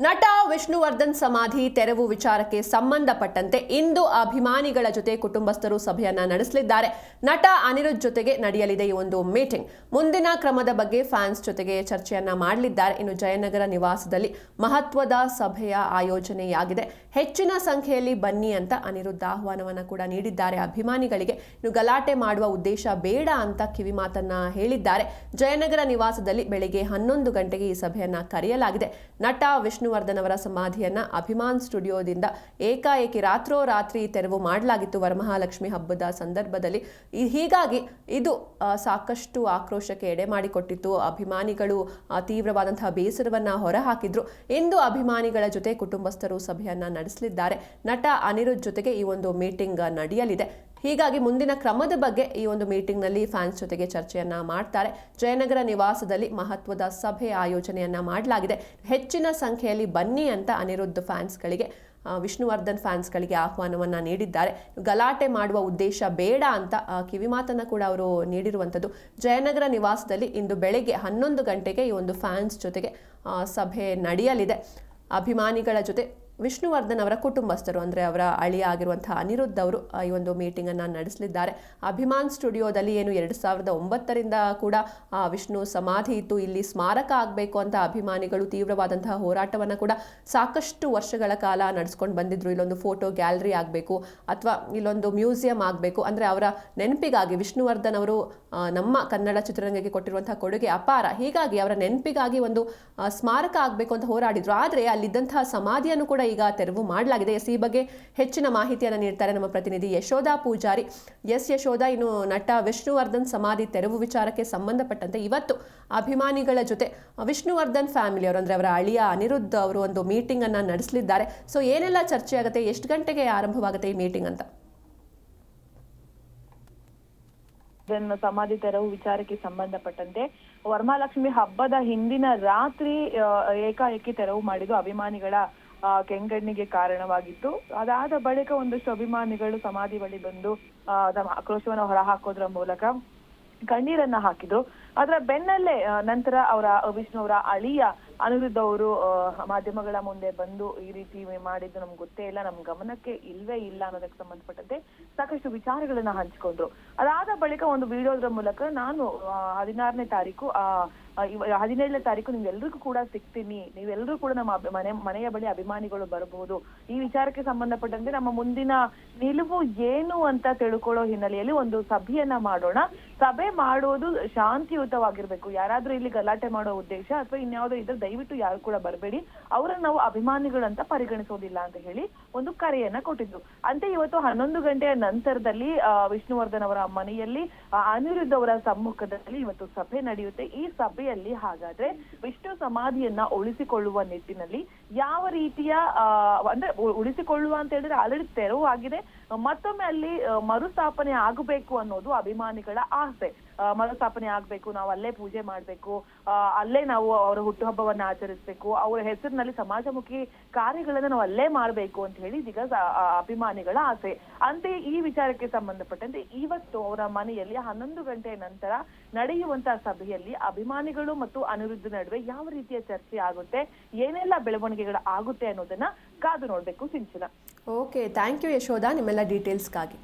ನಟ ವಿಷ್ಣುವರ್ಧನ್ ಸಮಾಧಿ, ತೆರವು ವಿಚಾರಕ್ಕೆ ಸಂಬಂಧಪಟ್ಟಂತೆ ಇಂದು ಅಭಿಮಾನಿಗಳ ಜೊತೆ ಕುಟುಂಬಸ್ಥರು ಸಭೆಯನ್ನ ನಡೆಸಲಿದ್ದಾರೆ. ನಟ ಅನಿರುದ್ಧ್ ಜೊತೆಗೆ ನಡೆಯಲಿದೆ ಈ ಒಂದು ಮೀಟಿಂಗ್. ಮುಂದಿನ ಕ್ರಮದ ಬಗ್ಗೆ ಫ್ಯಾನ್ಸ್ ಜೊತೆಗೆ ಚರ್ಚೆಯನ್ನ ಮಾಡಲಿದ್ದಾರೆ. ಇನ್ನು ಜಯನಗರ ನಿವಾಸದಲ್ಲಿ ಮಹತ್ವದ ಸಭೆಯ ಆಯೋಜನೆಯಾಗಿದೆ. ಹೆಚ್ಚಿನ ಸಂಖ್ಯೆಯಲ್ಲಿ ಬನ್ನಿ ಅಂತ ಅನಿರುದ್ಧ ಆಹ್ವಾನವನ್ನ ಕೂಡ ನೀಡಿದ್ದಾರೆ. ಅಭಿಮಾನಿಗಳಿಗೆ ಇನ್ನು ಗಲಾಟೆ ಮಾಡುವ ಉದ್ದೇಶ ಬೇಡ ಅಂತ ಕಿವಿ ಮಾತನ್ನ ಹೇಳಿದ್ದಾರೆ. ಜಯನಗರ ನಿವಾಸದಲ್ಲಿ ಬೆಳಿಗ್ಗೆ ಹನ್ನೊಂದು ಗಂಟೆಗೆ ಈ ಸಭೆಯನ್ನ ಕರೆಯಲಾಗಿದೆ. ನಟ ವಿಷ್ಣುವರ್ಧನ್ ಅವರ ಸಮಾಧಿಯನ್ನ ಅಭಿಮಾನ್ ಸ್ಟುಡಿಯೋದಿಂದ ಏಕಾಏಕಿ ರಾತ್ರೋರಾತ್ರಿ ತೆರವು ಮಾಡಲಾಗಿತ್ತು ವರಮಹಾಲಕ್ಷ್ಮಿ ಹಬ್ಬದ ಸಂದರ್ಭದಲ್ಲಿ. ಹೀಗಾಗಿ ಇದು ಸಾಕಷ್ಟು ಆಕ್ರೋಶಕ್ಕೆ ಎಡೆ ಮಾಡಿಕೊಟ್ಟಿತ್ತು. ಅಭಿಮಾನಿಗಳು ತೀವ್ರವಾದಂತಹ ಬೇಸರವನ್ನ ಹೊರಹಾಕಿದ್ರು. ಇಂದು ಅಭಿಮಾನಿಗಳ ಜೊತೆ ಕುಟುಂಬಸ್ಥರು ಸಭೆಯನ್ನ ನಡೆಸಲಿದ್ದಾರೆ. ನಟ ಅನಿರುದ್ಧ್ ಜೊತೆಗೆ ಈ ಒಂದು ಮೀಟಿಂಗ್ ನಡೆಯಲಿದೆ. ಹೀಗಾಗಿ ಮುಂದಿನ ಕ್ರಮದ ಬಗ್ಗೆ ಈ ಒಂದು ಮೀಟಿಂಗ್ನಲ್ಲಿ ಫ್ಯಾನ್ಸ್ ಜೊತೆಗೆ ಚರ್ಚೆಯನ್ನ ಮಾಡ್ತಾರೆ. ಜಯನಗರ ನಿವಾಸದಲ್ಲಿ ಮಹತ್ವದ ಸಭೆ ಆಯೋಜನೆಯನ್ನ ಮಾಡಲಾಗಿದೆ. ಹೆಚ್ಚಿನ ಸಂಖ್ಯೆಯಲ್ಲಿ ಬನ್ನಿ ಅಂತ ಅನಿರುದ್ಧ ಫ್ಯಾನ್ಸ್ಗಳಿಗೆ ವಿಷ್ಣುವರ್ಧನ್ ಫ್ಯಾನ್ಸ್ಗಳಿಗೆ ಆಹ್ವಾನವನ್ನ ನೀಡಿದ್ದಾರೆ. ಗಲಾಟೆ ಮಾಡುವ ಉದ್ದೇಶ ಬೇಡ ಅಂತ ಕಿವಿಮಾತನ್ನ ಕೂಡ ಅವರು ನೀಡಿರುವಂಥದ್ದು. ಜಯನಗರ ನಿವಾಸದಲ್ಲಿ ಇಂದು ಬೆಳಗ್ಗೆ ಹನ್ನೊಂದು ಗಂಟೆಗೆ ಈ ಒಂದು ಫ್ಯಾನ್ಸ್ ಜೊತೆಗೆ ಸಭೆ ನಡೆಯಲಿದೆ. ಅಭಿಮಾನಿಗಳ ಜೊತೆ ವಿಷ್ಣುವರ್ಧನ್ ಅವರ ಕುಟುಂಬಸ್ಥರು, ಅಂದರೆ ಅವರ ಅಳಿಯ ಆಗಿರುವಂತಹ ಅನಿರುದ್ಧ ಅವರು ಈ ಒಂದು ಮೀಟಿಂಗನ್ನು ನಡೆಸಲಿದ್ದಾರೆ. ಅಭಿಮಾನ್ ಸ್ಟುಡಿಯೋದಲ್ಲಿ ಏನು ಎರಡು ಸಾವಿರದ ಒಂಬತ್ತರಿಂದ ಕೂಡ ವಿಷ್ಣು ಸಮಾಧಿ ಇತ್ತು. ಇಲ್ಲಿ ಸ್ಮಾರಕ ಆಗಬೇಕು ಅಂತ ಅಭಿಮಾನಿಗಳು ತೀವ್ರವಾದಂತಹ ಹೋರಾಟವನ್ನು ಕೂಡ ಸಾಕಷ್ಟು ವರ್ಷಗಳ ಕಾಲ ನಡೆಸ್ಕೊಂಡು ಬಂದಿದ್ರು. ಇಲ್ಲೊಂದು ಫೋಟೋ ಗ್ಯಾಲರಿ ಆಗಬೇಕು, ಅಥವಾ ಇಲ್ಲೊಂದು ಮ್ಯೂಸಿಯಂ ಆಗಬೇಕು. ಅಂದರೆ ಅವರ ನೆನಪಿಗಾಗಿ ವಿಷ್ಣುವರ್ಧನ್ ಅವರು ನಮ್ಮ ಕನ್ನಡ ಚಿತ್ರರಂಗಕ್ಕೆ ಕೊಟ್ಟಿರುವಂತಹ ಕೊಡುಗೆ ಅಪಾರ. ಹೀಗಾಗಿ ಅವರ ನೆನಪಿಗಾಗಿ ಒಂದು ಸ್ಮಾರಕ ಆಗಬೇಕು ಅಂತ ಹೋರಾಡಿದ್ರು. ಆದರೆ ಅಲ್ಲಿದ್ದಂತಹ ಸಮಾಧಿಯನ್ನು ಕೂಡ ಈಗ ತೆರವು ಮಾಡಲಾಗಿದೆ. ಎಸ್ ಈ ಬಗ್ಗೆ ಹೆಚ್ಚಿನ ಮಾಹಿತಿಯನ್ನು ನೀಡ್ತಾರೆ ನಮ್ಮ ಪ್ರತಿನಿಧಿ ಯಶೋಧ ಪೂಜಾರಿ. ಎಸ್ ಯಶೋಧ, ಇನ್ನು ನಟ ವಿಷ್ಣುವರ್ಧನ್ ಸಮಾಧಿ ತೆರವು ವಿಚಾರಕ್ಕೆ ಸಂಬಂಧಪಟ್ಟಂತೆ ಇವತ್ತು ಅಭಿಮಾನಿಗಳ ಜೊತೆ ವಿಷ್ಣುವರ್ಧನ್ ಫ್ಯಾಮಿಲಿ ಅವರು ಅಂದರೆ ಅವರ ಅಳಿಯ ಅನಿರುದ್ಧ ಅವರು ಒಂದು ಮೀಟಿಂಗ್ ಅನ್ನ ನಡೆಸಲಿದ್ದಾರೆ. ಸೊ, ಏನೆಲ್ಲ ಚರ್ಚೆ ಆಗುತ್ತೆ? ಎಷ್ಟು ಗಂಟೆಗೆ ಆರಂಭವಾಗುತ್ತೆ ಈ ಮೀಟಿಂಗ್ ಅಂತ? ಸಮಾಧಿ ತೆರವು ವಿಚಾರಕ್ಕೆ ಸಂಬಂಧಪಟ್ಟಂತೆ ವರಮಹಾಲಕ್ಷ್ಮಿ ಹಬ್ಬದ ಹಿಂದಿನ ರಾತ್ರಿ ಏಕಾಏಕಿ ತೆರವು ಮಾಡಿದ್ದು ಅಭಿಮಾನಿಗಳ ಕೆಂಗಣ್ಣಿಗೆ ಕಾರಣವಾಗಿತ್ತು ಅದಾದ ಬಳಿಕ ಒಂದಷ್ಟು ಅಭಿಮಾನಿಗಳು ಸಮಾಧಿ ಬಳಿ ಬಂದು ಆ, ತಮ್ಮ ಆಕ್ರೋಶವನ್ನು ಹೊರಹಾಕೋದ್ರ ಮೂಲಕ ಕಣ್ಣೀರನ್ನ ಹಾಕಿದ್ರು. ಅದರ ಬೆನ್ನಲ್ಲೇ ನಂತರ ಅವರ ವಿಷ್ಣು ಅವರ ಅಳಿಯ ಅನಿರುದ್ಧ ಅವರು ಆ, ಮಾಧ್ಯಮಗಳ ಮುಂದೆ ಬಂದು ಈ ರೀತಿ ಮಾಡಿದ್ದು ನಮ್ಗೆ ಗೊತ್ತೇ ಇಲ್ಲ ನಮ್ ಗಮನಕ್ಕೆ ಇಲ್ವೇ ಇಲ್ಲ ಅನ್ನೋದಕ್ಕೆ ಸಂಬಂಧಪಟ್ಟಂತೆ ಸಾಕಷ್ಟು ವಿಚಾರಗಳನ್ನ ಹಂಚಿಕೊಂಡ್ರು. ಅದಾದ ಬಳಿಕ ಒಂದು ವಿಡಿಯೋದ್ರ ಮೂಲಕ ನಾನು ಆ, ಹದಿನಾರನೇ ತಾರೀಕು ಆ ಆ, ಹದಿನೇಳನೇ ತಾರೀಕು ನಿಮ್ಗೆಲ್ರಿಗೂ ಕೂಡ ಸಿಗ್ತೀನಿ. ನೀವೆಲ್ಲರೂ ಕೂಡ ನಮ್ಮ ಮನೆ, ಮನೆಯ ಬಳಿ ಅಭಿಮಾನಿಗಳು ಬರಬಹುದು. ಈ ವಿಚಾರಕ್ಕೆ ಸಂಬಂಧಪಟ್ಟಂತೆ ನಮ್ಮ ಮುಂದಿನ ನಿಲುವು ಏನು ಅಂತ ತಿಳ್ಕೊಳ್ಳೋ ಹಿನ್ನೆಲೆಯಲ್ಲಿ ಒಂದು ಸಭೆಯನ್ನ ಮಾಡೋಣ. ಸಭೆ ಮಾಡೋದು ಶಾಂತಿಯುತವಾಗಿರ್ಬೇಕು. ಯಾರಾದ್ರೂ ಇಲ್ಲಿ ಗಲಾಟೆ ಮಾಡೋ ಉದ್ದೇಶ ಅಥವಾ ಇನ್ಯಾವುದೋ ಇದ್ರೆ ದಯವಿಟ್ಟು ಯಾರು ಕೂಡ ಬರಬೇಡಿ. ಅವರನ್ನ ನಾವು ಅಭಿಮಾನಿಗಳಂತ ಪರಿಗಣಿಸೋದಿಲ್ಲ ಅಂತ ಹೇಳಿ ಒಂದು ಕರೆಯನ್ನ ಕೊಟ್ಟಿದ್ರು ಅಂತೆ ಇವತ್ತು ಹನ್ನೊಂದು ಗಂಟೆಯ ನಂತರದಲ್ಲಿ ವಿಷ್ಣುವರ್ಧನ್ ಅವರ ಮನೆಯಲ್ಲಿ ಅನಿರುದ್ಧ ಅವರ ಸಮ್ಮುಖದಲ್ಲಿ ಇವತ್ತು ಸಭೆ ನಡೆಯುತ್ತೆ. ಈ ಸಭೆಯಲ್ಲಿ ಹಾಗಾದ್ರೆ ವಿಷ್ಣು ಸಮಾಧಿಯನ್ನ ಉಳಿಸಿಕೊಳ್ಳುವ ನಿಟ್ಟಿನಲ್ಲಿ ಯಾವ ರೀತಿಯ ಅಂದ್ರೆ ಉಳಿಸಿಕೊಳ್ಳುವ ಅಂತ ಹೇಳಿದ್ರೆ ಆಲ್ರೆಡಿ ತೆರವು ಆಗಿದೆ. ಮತ್ತೊಮ್ಮೆ ಅಲ್ಲಿ ಮರುಸ್ಥಾಪನೆ ಆಗಬೇಕು ಅನ್ನೋದು ಅಭಿಮಾನಿಗಳ ಆಸೆ. ಮರುಸ್ಥಾಪನೆ ಆಗ್ಬೇಕು, ನಾವು ಅಲ್ಲೇ ಪೂಜೆ ಮಾಡ್ಬೇಕು ಅಲ್ಲೇ ನಾವು ಅವರ ಹುಟ್ಟುಹಬ್ಬವನ್ನ ಆಚರಿಸ್ಬೇಕು, ಅವರ ಹೆಸರಿನಲ್ಲಿ ಸಮಾಜಮುಖಿ ಕಾರ್ಯಗಳನ್ನ ನಾವು ಅಲ್ಲೇ ಮಾಡ್ಬೇಕು ಅಂತ ಹೇಳಿ ಇದೀಗ ಅಭಿಮಾನಿಗಳ ಆಸೆ. ಅಂತೆಯೇ ಈ ವಿಚಾರಕ್ಕೆ ಸಂಬಂಧಪಟ್ಟಂತೆ ಇವತ್ತು ಅವರ ಮನೆಯಲ್ಲಿ ಹನ್ನೊಂದು ಗಂಟೆಯ ನಂತರ ನಡೆಯುವಂತಹ ಸಭೆಯಲ್ಲಿ ಅಭಿಮಾನಿಗಳು ಮತ್ತು ಅನಿರುದ್ಧ ನಡುವೆ ಯಾವ ರೀತಿಯ ಚರ್ಚೆ ಆಗುತ್ತೆ, ಏನೆಲ್ಲ ಬೆಳವಣಿಗೆಗಳು ಆಗುತ್ತೆ ಅನ್ನೋದನ್ನ ಕಾದು ನೋಡ್ಬೇಕು Sinchana. Okay thank you Yashoda, ನಿಮ್ಮೆಲ್ಲ ಡೀಟೇಲ್ಸ್ಗಾಗಿ